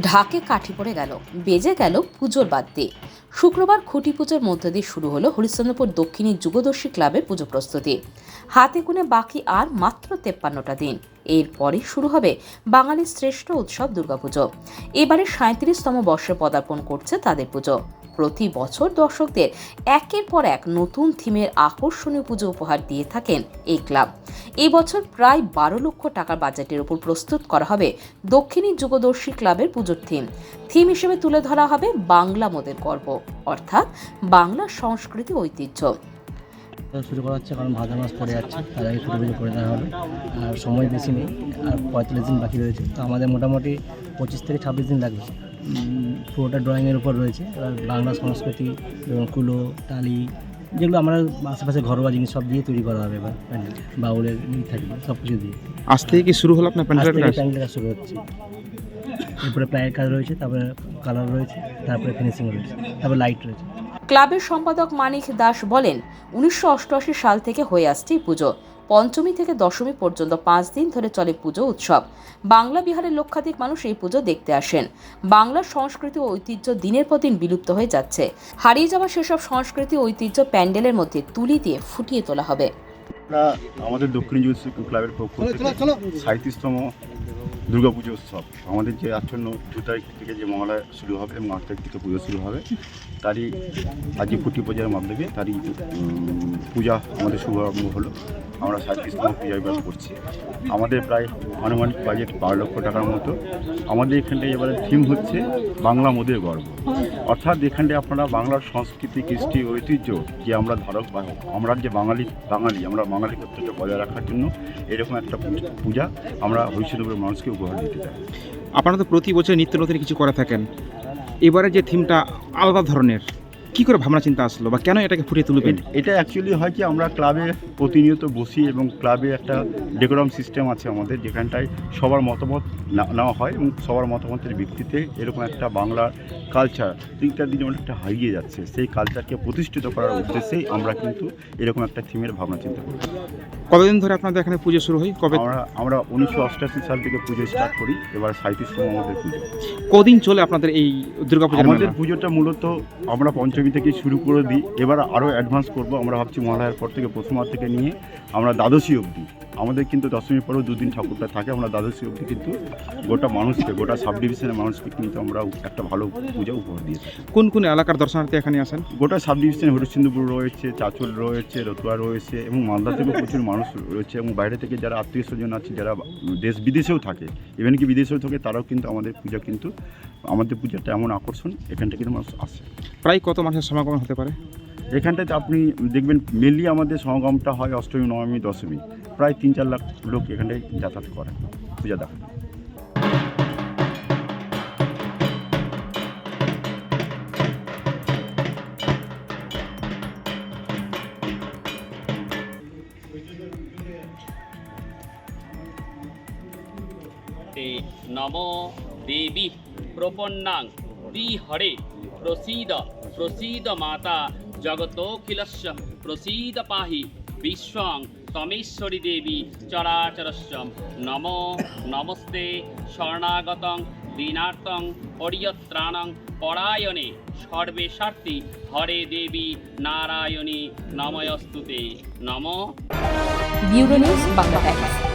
ঢাকে কাঠি পড়ে গেল, বেজে গেল পুজোর বাদ দিয়ে শুক্রবার খুঁটি পুজোর মধ্য দিয়ে শুরু হলো হরিশ্চন্দ্রপুর দক্ষিণী যুগদর্শী ক্লাবের পুজো প্রস্তুতি। হাতে গুনে বাকি আর মাত্র তেপ্পান্নটা দিন। এরপরই শুরু হবে বাঙালির শ্রেষ্ঠ উৎসব দুর্গাপুজো। এবারে সাঁত্রিশতম বর্ষে পদার্পণ করছে তাদের পুজো। প্রতি বছর দর্শকদের একের পর এক নতুন থিমের আকর্ষণীয় পুজো উপহার দিয়ে থাকেন এই ক্লাব। এই বছর প্রায় বারো লক্ষ টাকার বাজেটের উপর প্রস্তুত করা হবে দক্ষিণী যুগদর্শী ক্লাবের পুজোর থিম। থিম হিসেবে তুলে ধরা হবে বাংলা মোদের গর্ব, অর্থাৎ বাংলা সংস্কৃতি ঐতিহ্য। শুরু করা হচ্ছে কারণ ভাদ্র মাস পড়ে যাচ্ছে তার আগে পুরো পুজো করে দেওয়া হবে আর সময় বেশি নেই আর পঁয়তাল্লিশ দিন বাকি রয়েছে। তো আমাদের মোটামুটি পঁচিশ থেকে ছাব্বিশ দিন লাগবে। পুরোটা ড্রয়িংয়ের উপর রয়েছে এবার বাংলা সংস্কৃতি যেমন কুলো টালি যেগুলো আমরা আশেপাশে ঘরোয়া জিনিস সব দিয়ে তৈরি করা হবে এবার প্যান্ডেল বাউলের থাকবে সব কিছু দিয়ে। আজ থেকে কি শুরু হলো আপনার প্যান্ডেলের কাজ? শুরু হচ্ছে। এরপরে প্লায়ের কাজ রয়েছে তারপরে কালার রয়েছে তারপরে ফিনিশিং রয়েছে তারপরে লাইট রয়েছে। ক্লাবের সম্পাদক মানিক দাস বলেন উনিশশো অষ্টআশি সাল থেকে হয়ে আসছে এই পুজো। পঞ্চমী থেকে দশমী পর্যন্ত পাঁচ দিন ধরে চলে পুজো উৎসব। বাংলা বিহারের লক্ষাধিক মানুষ এই পুজো দেখতে আসেন। বাংলার সংস্কৃতি ও ঐতিহ্য দিনের পর দিন বিলুপ্ত হয়ে যাচ্ছে। হারিয়ে যাওয়া সেসব সংস্কৃতি ও ঐতিহ্য প্যান্ডেলের মধ্যে তুলি দিয়ে ফুটিয়ে তোলা হবে। আমাদের দক্ষিণ যুব ক্লাবের পক্ষ থেকে সাঁত্রিশতম দুর্গাপুজো উৎসব। আমাদের যে আসন্ন দু তারিখ থেকে যে মহালয়া শুরু হবে, এবং আট তারিখ থেকে পুজো শুরু হবে, তারই আজকে কুটি পূজার মাধ্যমে তারই পূজা আমাদের শুভারম্ভ হলো। আমরা সাঁত্রিশতম পূজা এবার করছি। আমাদের প্রায় আনুমানিক বাজেট বারো লক্ষ টাকার মতো। আমাদের এখানটায় এবারে থিম হচ্ছে বাংলা মোদের গর্ব। অর্থাৎ এখানটায় আপনারা বাংলার সংস্কৃতি, কৃষ্টি, ঐতিহ্য যে আমরা ধারক বাহক আমরা যে বাঙালি বাঙালি, আমরা বাঙালি কর্তৃত্ব বজায় রাখার জন্য এরকম একটা পূজা আমরা হরিশ্চন্দ্রের মানুষকে দিতে পারে আপনারা তো প্রতি বছর নিত্য নতুন কিছু করে থাকেন। এবারে যে থিমটা আলাদা ধরনের কি করে ভাবনা চিন্তা আসলো বা কেন এটাকে ফুটিয়ে তুলবেন? এটা অ্যাকচুয়ালি হয় কি আমরা ক্লাবে প্রতিনিয়ত বসি এবং ক্লাবে একটা ডেকোরাম সিস্টেম আছে আমাদের যেখানটায় সবার মতামত নেওয়া হয় এবং সবার মতামতের ভিত্তিতে এরকম একটা বাংলার কালচার ইত্যাদি যেমন একটা হারিয়ে যাচ্ছে সেই কালচারকে প্রতিষ্ঠিত করার উদ্দেশ্যেই আমরা কিন্তু এরকম একটা থিমের ভাবনা চিন্তা করি। কতদিন ধরে আপনাদের এখানে পুজো শুরু হয়? কবে? আমরা আমরা উনিশশো অষ্টাশি সাল থেকে পুজো স্টার্ট করি এবার সাঁত্রিশতম আমাদের পুজো। কদিন চলে আপনাদের এই দুর্গাপূজার আমাদের পুজোটা মূলত আমরা পঞ্চমী থেকে শুরু করে দিই। এবার আরও অ্যাডভান্স করব আমরা ভাবছি মহালয়ার পর থেকে প্রথমার থেকে নিয়ে আমরা দ্বাদশী অবধি। আমাদের কিন্তু দশমীর পরেও দুদিন ঠাকুরটা থাকে আমরা দ্বাদশী অবধি কিন্তু গোটা মানুষকে গোটা সাব ডিভিশনের মানুষকে কিন্তু আমরা একটা ভালো পূজা উপহার দিয়ে থাকি। কোন কোন এলাকার দর্শনার্থী এখানে আসেন? গোটা সাব ডিভিশনে হরিশ্চন্দ্রপুর রয়েছে চাচল রয়েছে রতুয়া রয়েছে এবং মালদা থেকেও প্রচুর মানুষ রয়েছে এবং বাইরে থেকে যারা আত্মীয় স্বজন আছে যারা দেশ বিদেশেও থাকে ইভেন কি বিদেশেও থাকে তারাও কিন্তু আমাদের পূজা কিন্তু আমাদের পূজাটা এমন আকর্ষণ এখান থেকে মানুষ আসে। প্রায় কত মাসের সমাগম হতে পারে? এখানটাতে আপনি দেখবেন মেনলি আমাদের সমাগমটা হয় অষ্টমী নবমী দশমী। প্রায় তিন চার লাখ লোক এখানটায় যাতায়াত করে পূজা দেখার নম দেবী প্রপন্নাং দি হরে। প্রসীদ প্রসীদ মাতা জগতোখিলস্য প্রসীদ পাহি বিশ্বং তমেশ্বরী দেবী চরাচরস্যম। নম, নমস্তে, শরণাগতং, দীনার্তং অরিয়ত্রাণং পরায়ণে সর্বেশার্থী হরে দেবী নারায়ণী, নময়স্তুতে। নম। Bureau news Bangla